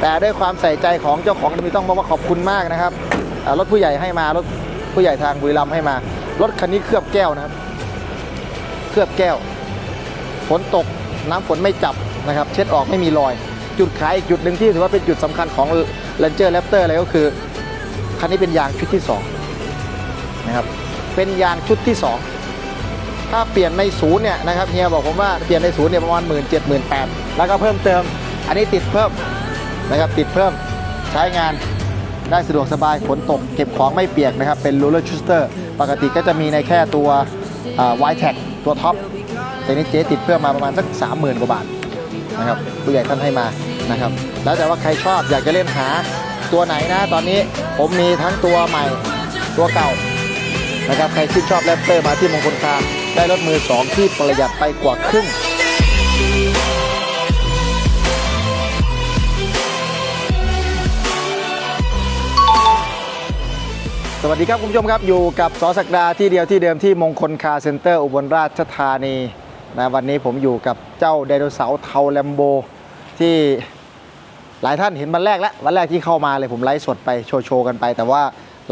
แต่ด้วยความใส่ใจของเจ้าของมีต้องบอกว่าขอบคุณมากนะครับรถผู้ใหญ่ให้มารถผู้ใหญ่ทางบุรีรัมย์ให้มา รถคันนี้เคลือบแก้วนะครับ เคลือบแก้ว ฝนตกน้ำฝนไม่จับนะครับ เช็ดออกไม่มีรอย จุดขายอีกจุดหนึ่งที่ถือว่าเป็นจุดสำคัญของ Ranger Raptor เลยก็คือ คันนี้เป็นยางชุดที่2นะครับเป็นยางชุดที่ 2 ถ้าเปลี่ยนในศูนย์เนี่ยนะครับเฮียบอกผมว่าเปลี่ยนในศูนย์เนี่ยประมาณหมื่นเจ็ดหมื่นแปดแล้วก็เพิ่มเติม อันนี้ติดเพิ่ม นะครับติดเพิ่มใช้งานได้สะดวกสบายฝนตกเก็บของไม่เปียกนะครับ เป็น roller coaster ปกติก็จะมีในแค่ตัววายแท็กตัวท็อปแต่นี้เจ๊ติดเพิ่มมาประมาณสัก 30,000 กว่าบาทนะครับผู้ใหญ่ท่านให้มานะครับ แล้วแต่ว่าใครชอบอยากจะเล่นหาตัวไหนนะ ตอนนี้ผมมีทั้งตัวใหม่ตัวเก่านะครับใครชื่นชอบแรปเตอร์มาที่มงคลคาร์ได้รถมือ 2 ที่ประหยัดไปกว่าครึ่ง สวัสดีครับคุณผู้ชมครับอยู่กับสศักดาที่เดียวที่เดิมที่มงคลคาเซ็นเตอร์อุบลราชธานีนะวันนี้ผมอยู่กับเจ้าไดโนเสาร์เทาแลมโบ ที่หลายท่านเห็นวันแรกแล้ววันแรกที่เข้ามาเลยผมไลฟ์สดไปโชว์โชว์กันไป แต่ว่า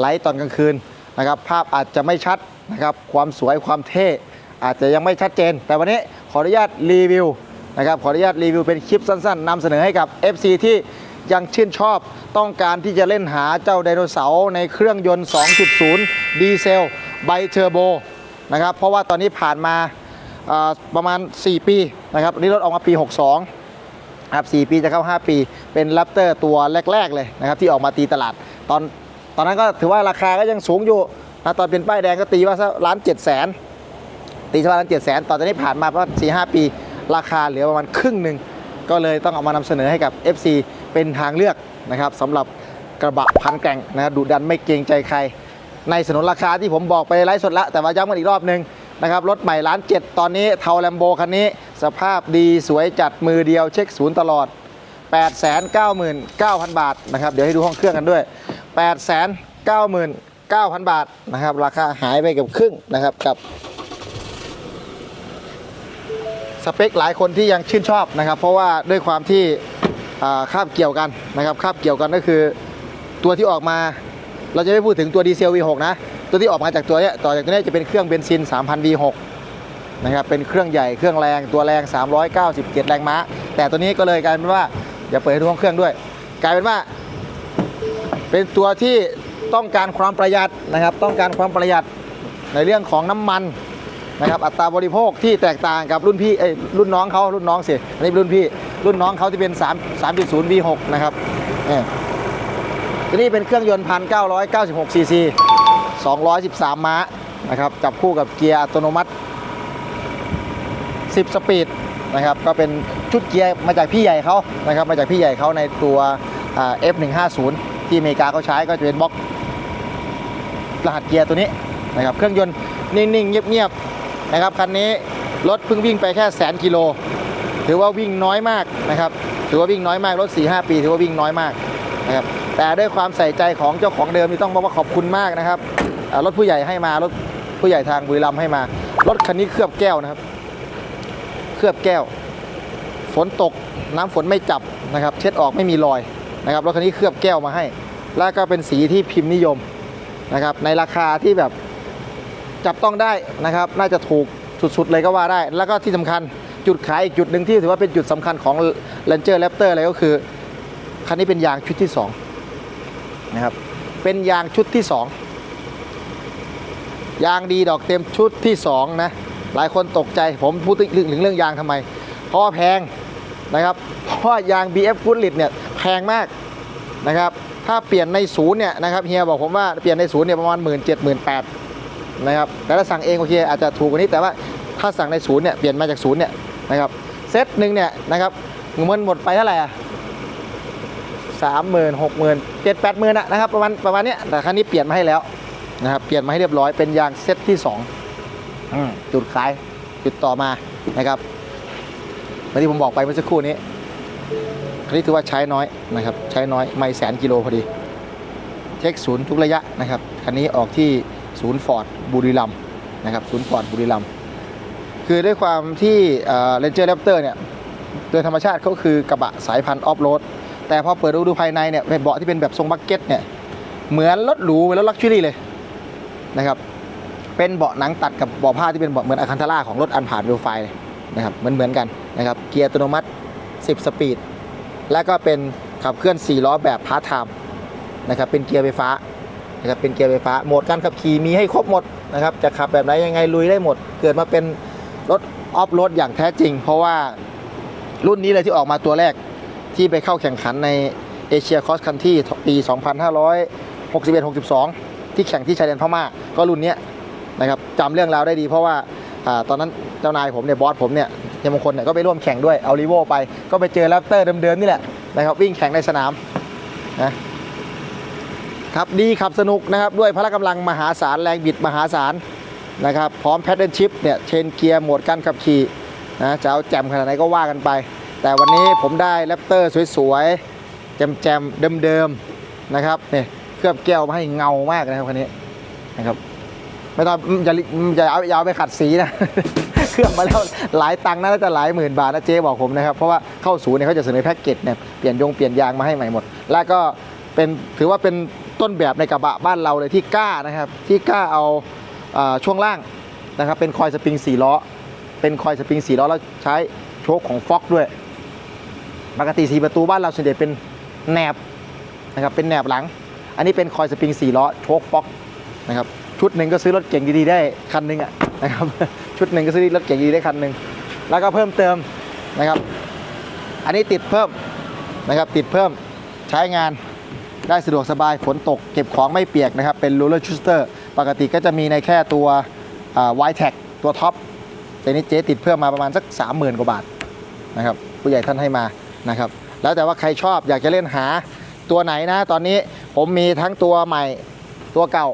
ไลฟ์ตอนกลางคืนนะครับภาพอาจจะไม่ชัดนะครับความสวยความเท่อาจจะยังไม่ชัดเจน แต่วันนี้ขออนุญาตรีวิวนะครับขออนุญาตรีวิวเป็นคลิปสั้นๆนำเสนอให้กับ FC ที่ ยังชื่นชอบต้องการที่จะเล่นหาเจ้าไดโนเสาร์ในเครื่องยนต์ 2.0 ดีเซลไบเทอร์โบนะครับเพราะว่าตอนนี้ผ่านมาประมาณ 4 ปีนะครับอันนี้รถออกมาปี 62ครับ4ปีจะเข้า 5 ปี เป็นแรปเตอร์ตัวแรก ๆ เลยนะครับที่ออกมาตีตลาดตอนตอนนั้นก็ถือว่าราคาก็ยังสูงอยู่นะตอนเป็นป้ายแดงก็ตีว่าสักล้านเจ็ดแสนตีสักล้านเจ็ดแสนตอนนี้ผ่านมาประมาณสี่ห้าปี ราคาเหลือประมาณครึ่งหนึ่งก็เลยต้องเอามานำเสนอให้กับ FC เป็นทางเลือกนะครับสำหรับกระบะพันแกร่งนะครับดุดันไม่เกรงใจใคร ในสนนราคาที่ผมบอกไปไลฟ์สดล้วแต่ว่าย้ำกันอีกรอบหนึ่งนะครับรถใหม่ล้านเจ็ดตอนนี้เทาแลมโบคันนี้ สภาพดีสวยจัดมือเดียวเช็คศูนย์ตลอด 899,000 บาทนะครับเดี๋ยวให้ดูห้องเครื่องกันด้วย 899,000 บาทนะครับราคาหายไปเกับครึ่งนะครับกับสเปคหลายคนที่ยังชื่นชอบนะครับ เพราะว่าด้วยความที่ คาบเกี่ยวกันนะครับคาบเกี่ยวกันก็คือ ตัวที่ออกมาเราจะไม่พูดถึงตัวดีเซล V6 นะ ตัวที่ออกมาจากตัวนี้ต่อจากตัวนี้จะเป็นเครื่องเบนซิน 3,000 V6 นะครับเป็นเครื่องใหญ่เครื่องแรงตัวแรง 397 แรงม้า แต่ตัวนี้ก็เลยกลายเป็นว่าอย่าเปิดให้ดูห้องเครื่องด้วย กลายเป็นว่า เป็นตัวที่ต้องการความประหยัดนะครับ ต้องการความประหยัดในเรื่องของน้ำมันนะครับอัตราบริโภคที่แตกต่างกับรุ่นพี่เอ้รุ่นน้องเขารุ่นน้องสิอันนี้เป็นรุ่นพี่ รุ่นน้องเขาที่เป็น 3 3.0 V6 นะครับนี่ตัวนี้เป็นเครื่องยนต์1,996ซีซี213ม้านะครับจับคู่กับเกียร์อัตโนมัติ10สปีดนะครับก็เป็นชุดเกียร์มาจากพี่ใหญ่เขานะครับมาจากพี่ใหญ่เขาในตัว F150 ที่อเมริกาเขาใช้ก็จะเป็นบล็อกรหัสเกียร์ตัวนี้นะครับเครื่องยนต์นิ่งๆเงียบๆนะครับคันนี้รถเพิ่งวิ่งไปแค่แสนกิโล ถือว่าวิ่งน้อยมากนะครับ ถือว่าวิ่งน้อยมากรถ4-5 ปี ถือว่าวิ่งน้อยมากนะครับแต่ด้วยความใส่ใจของเจ้าของเดิมนี่ต้องบอกว่าขอบคุณมากนะครับรถผู้ใหญ่ให้มารถผู้ใหญ่ทางบุรีรัมย์ให้มา รถคันนี้เคลือบแก้วนะครับ เคลือบแก้ว ฝนตกน้ำฝนไม่จับนะครับ เช็ดออกไม่มีรอยนะครับรถคันนี้เคลือบแก้วมาให้ แล้วก็เป็นสีที่พิมพ์นิยมนะครับ ในราคาที่แบบจับต้องได้นะครับ น่าจะถูกสุดๆเลยก็ว่าได้ แล้วก็ที่สำคัญ จุดขายอีกจุดหนึ่งที่ถือว่าเป็นจุดสำคัญของ Ranger Raptor เลยก็คือ คันนี้เป็นยางชุดที่สองนะครับเป็นยางชุดที่สองยางดีดอกเต็มชุดที่2นะหลายคนตกใจผมพูดถึงเรื่องยางทำไม เพราะแพงนะครับเพราะยาง BF g o o d l i t เนี่ยแพงมากนะครับถ้าเปลี่ยนในศูนย์เนี่ยนะครับเฮียบอกผมว่าเปลี่ยนในศูนย์เนี่ยประมาณ 1 7 0 0 0 0 8นะครับแต่ถ้าสั่งเองโอเคอาจจะถูกกว่านี้แต่ว่าถ้าสั่งในศูนย์เนี่ยเปลี่ยนมาจากศูนย์เนี่ย นะครับเซตหนึ่งเนี่ยนะครับเงินหมดไปเท่าไหร่อะสามหมื่นหกหมื่นเจ็ดแปดหมื่นนะครับประมาณประมาณเนี้ยแต่ครั้นี้เปลี่ยนมาให้แล้วนะครับเปลี่ยนมาให้เรียบร้อยเป็นยางเซตที่2อืมจุดขายจุดต่อมานะครับเหมือนที่ผมบอกไปเมื่อสักครู่นี้คันนี้ถือว่าใช้น้อยนะครับใช้น้อยไม่แสนกิโลพอดีเช็คศูนย์ทุกระยะนะครับคันนี้ออกที่ศูนย์ฟอร์ดบุรีรัมย์นะครับศูนย์ฟอร์ดบุรีรัมย์ คือด้วยความที่เรนเจอร์แรปเตอร์เนี่ยโดยธรรมชาติเขาคือกระบะสายพันธุ์ออฟโรดแต่พอเปิดดูดูภายในเนี่ยเป็นเบาะที่เป็นแบบทรงบักเก็ตเนี่ยเหมือนรถหรูเหมือนรถลักชัวรี่เลยนะครับเป็นเบาะหนังตัดกับเบาะผ้าที่เป็นเบาะเหมือนอาคันทาร่าของรถอันผ่านวิวไฟนะครับเหมือนเหมือนกันนะครับเกียร์อัตโนมัติ 10 สปีด แล้วก็เป็นขับเคลื่อน 4 ล้อแบบพาร์ทไทม์นะครับเป็นเกียร์ไฟฟ้านะครับเป็นเกียร์ไฟฟ้าโหมดการขับขี่มีให้ครบหมดนะครับจะขับแบบไหนยังไงลุยได้หมด เกิดมาเป็น รถออฟโรดอย่างแท้จริง เพราะว่ารุ่นนี้เลยที่ออกมาตัวแรกที่ไปเข้าแข่งขันในเอเชียคอสคันที่ปี 2561-62 ที่แข่งที่ชายแดนพม่าก็รุ่นนี้นะครับจำเรื่องราวได้ดีเพราะว่าอตอนนั้นเจ้านายผมเนี่ยบอสผมเนี่ยยมงคลเนี่ยก็ไปร่วมแข่งด้วยเอาลีโวไป ก็ไปเจอแรปเตอร์เดิมๆนี่แหละนะครับวิ่งแข่งในสนามนะครับดีขับสนุกนะครับด้วยพละกำลังมหาศาลแรงบิดมหาศาล นะครับ พร้อมแพดเดิลชิพเนี่ยเชนเกียร์โหมดการขับขี่นะจะเอาแจ่มขนาดไหนก็ว่ากันไป แต่วันนี้ผมได้แรปเตอร์สวยๆ แจมๆ เดิมๆ นะครับเนี่ยเคลือบแก้วมาให้เงามากนะครับคันนี้นะครับไม่ต้องอย่าอย่าเอาอย่าเอาไปขัดสีนะ เคลือบมาแล้วหลายตังค์นะน่าจะหลายหมื่นบาทนะเจ๊บอกผมนะครับ เพราะว่าเข้าศูนย์เนี่ยเขาจะเสนอแพ็กเกจเนี่ยเปลี่ยนยงเปลี่ยนยางมาให้ใหม่หมด แล้วก็เป็นถือว่าเป็นต้นแบบในกระบะบ้านเราเลยที่กล้านะครับ ที่กล้าเอา ช่วงล่างนะครับเป็นคอยสปริง4ล้อ เป็นคอยสปริง4ล้อแล้วใช้โชคของฟ็อกด้วย ปกติสีประตูบ้านเราส่วนใหญ่เป็นแหนบนะครับเป็นแหนบหลัง อันนี้เป็นคอยสปริง4ล้อโชคฟ็อกนะครับชุดหนึ่งก็ซื้อรถเก่งดีๆได้คันหนึงอะนะครับชุดหนึ่งก็ซื้อรถเก่งดีๆได้คันหนึ่งแล้วก็เพิ่มเติมนะครับ อันนี้ติดเพิ่มนะครับติดเพิ่มใช้งานได้สะดวกสบายฝนตกเก็บของไม่เปียกนะครับเป็น roller shuster ปกติก็จะมีในแค่ตัววายแท็กตัวท็อปแต่นี้เจ๊ติดเพิ่มมาประมาณสัก 30,000 กว่าบาทนะครับผู้ใหญ่ท่านให้มานะครับแล้วแต่ว่าใครชอบอยากจะเล่นหาตัวไหนนะ ตอนนี้ผมมีทั้งตัวใหม่ตัวเก่า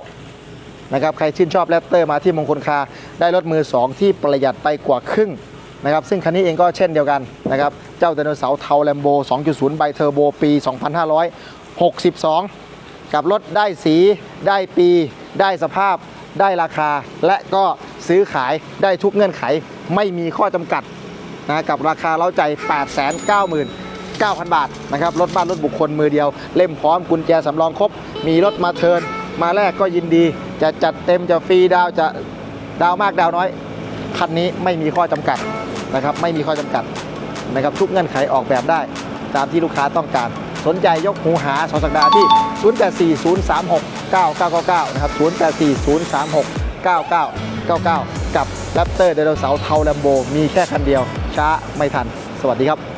นะครับใครชื่นชอบแรปเตอร์มาที่มงคลคาร์ได้รถมือ 2 ที่ประหยัดไปกว่าครึ่งนะครับซึ่งคันนี้เองก็เช่นเดียวกันนะครับเจ้าไดโนเสาร์เทาแลมโบ 2.0 ไบเทอร์โบปี 2562 กับรถได้สีได้ปี ได้สภาพได้ราคา และก็ซื้อขายได้ทุกเงื่อนไข ไม่มีข้อจำกัดนะกับราคาเล้าใจ 899,000 บาทนะครับรถบ้านรถบุคคลมือเดียว เล่มพร้อมกุญแจสำรองครบ มีรถมาเทินมาแรกก็ยินดี จะจัดเต็มจะฟรีดาวจะดาวมากดาวน้อย คันนี้ไม่มีข้อจำกัดนะครับไม่มีข้อจำกัดนะครับทุกเงื่อนไขออกแบบได้ ตามที่ลูกค้าต้องการ สนใจยกหูหาสองสัปดาห์ที่ 0840369999 นะครับ 0840369999 กับแรปเตอร์ไดโนเสาร์เทาแลมโบ มีแค่คันเดียว ช้าไม่ทัน สวัสดีครับ